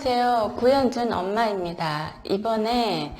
구현준 엄마입니다. 이번에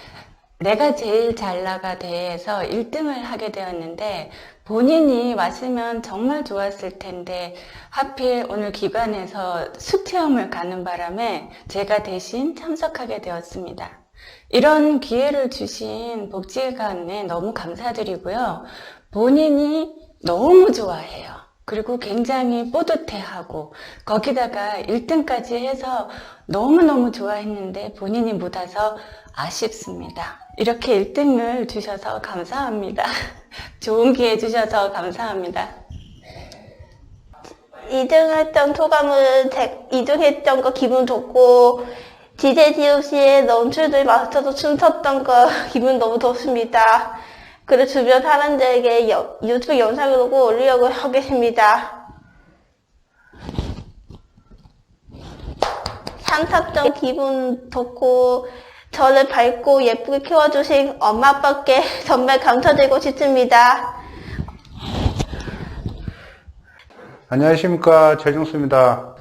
내가 제일 잘 나가 대회에서 1등을 하게 되었는데 본인이 왔으면 정말 좋았을 텐데 하필 오늘 기관에서 수체험을 가는 바람에 제가 대신 참석하게 되었습니다. 이런 기회를 주신 복지관에 너무 감사드리고요. 본인이 너무 좋아해요. 그리고 굉장히 뿌듯해하고 거기다가 1등까지 해서 너무너무 좋아했는데 본인이 못 와서 아쉽습니다. 이렇게 1등을 주셔서 감사합니다. 좋은 기회 주셔서 감사합니다. 2등 했던 소감은 제, 2등 했던 거 기분 좋고 디제 DOC에 런출들 맞춰서 춤췄던 거 기분 너무 좋습니다. 그리고 주변 사람들에게 여- 유튜브 영상으로 올리려고 하겠습니다. 상 탔던 기분 좋고 저를 밝고 예쁘게 키워주신 엄마 아빠께 정말 감사드리고 싶습니다. 안녕하십니까 최종수입니다.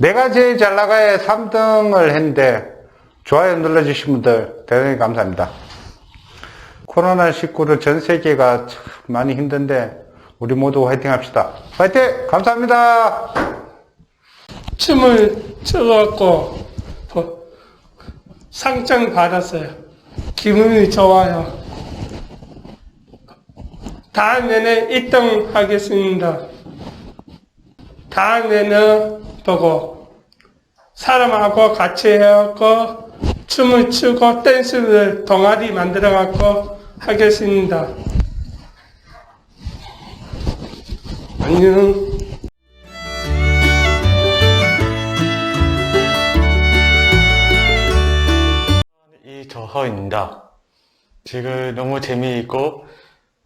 내가 제일 잘 나가에 3등을 했는데 좋아요 눌러주신 분들 대단히 감사합니다. 코로나19로 전 세계가 참 많이 힘든데 우리 모두 화이팅 합시다. 화이팅! 감사합니다. 춤을 춰갖고 어, 상장 받았어요. 기분이 좋아요. 다음에는 1등 하겠습니다. 다음에는 보고 사람하고 같이 해갖고 춤을 추고 댄스를 동아리 만들어갖고 하겠습니다. 안녕. 이저허입니다. 지금 너무 재미있고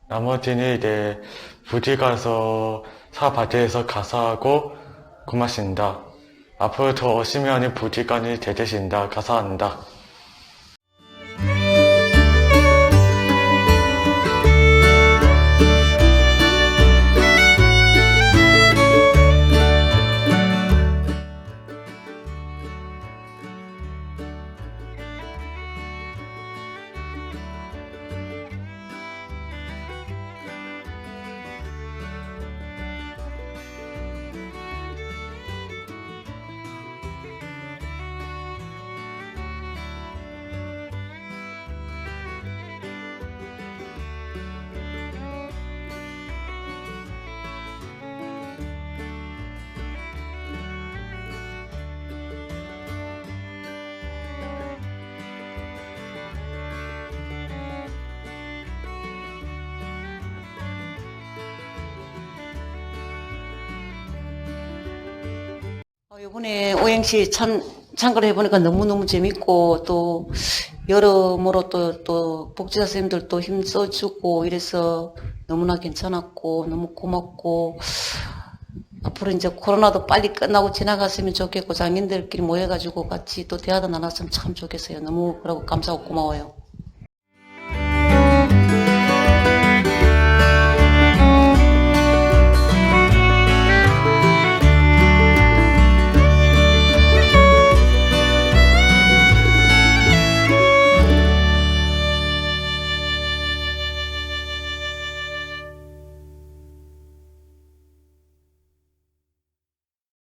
나머지는 이제 부디 가서 사바지에서 가사하고 고맙습니다. 앞으로 더 열심히 하는 부지관이 되겠습니다. 감사합니다. 어, 이번에 오행시 참, 참가를 해보니까 너무너무 재밌고, 또, 여러모로 또, 또, 복지사 선생님들도 힘써주고, 이래서 너무나 괜찮았고, 너무 고맙고, 앞으로 이제 코로나도 빨리 끝나고 지나갔으면 좋겠고, 장인들끼리 모여가지고 같이 또 대화도 나눴으면 참 좋겠어요. 너무, 그러고 감사하고 고마워요.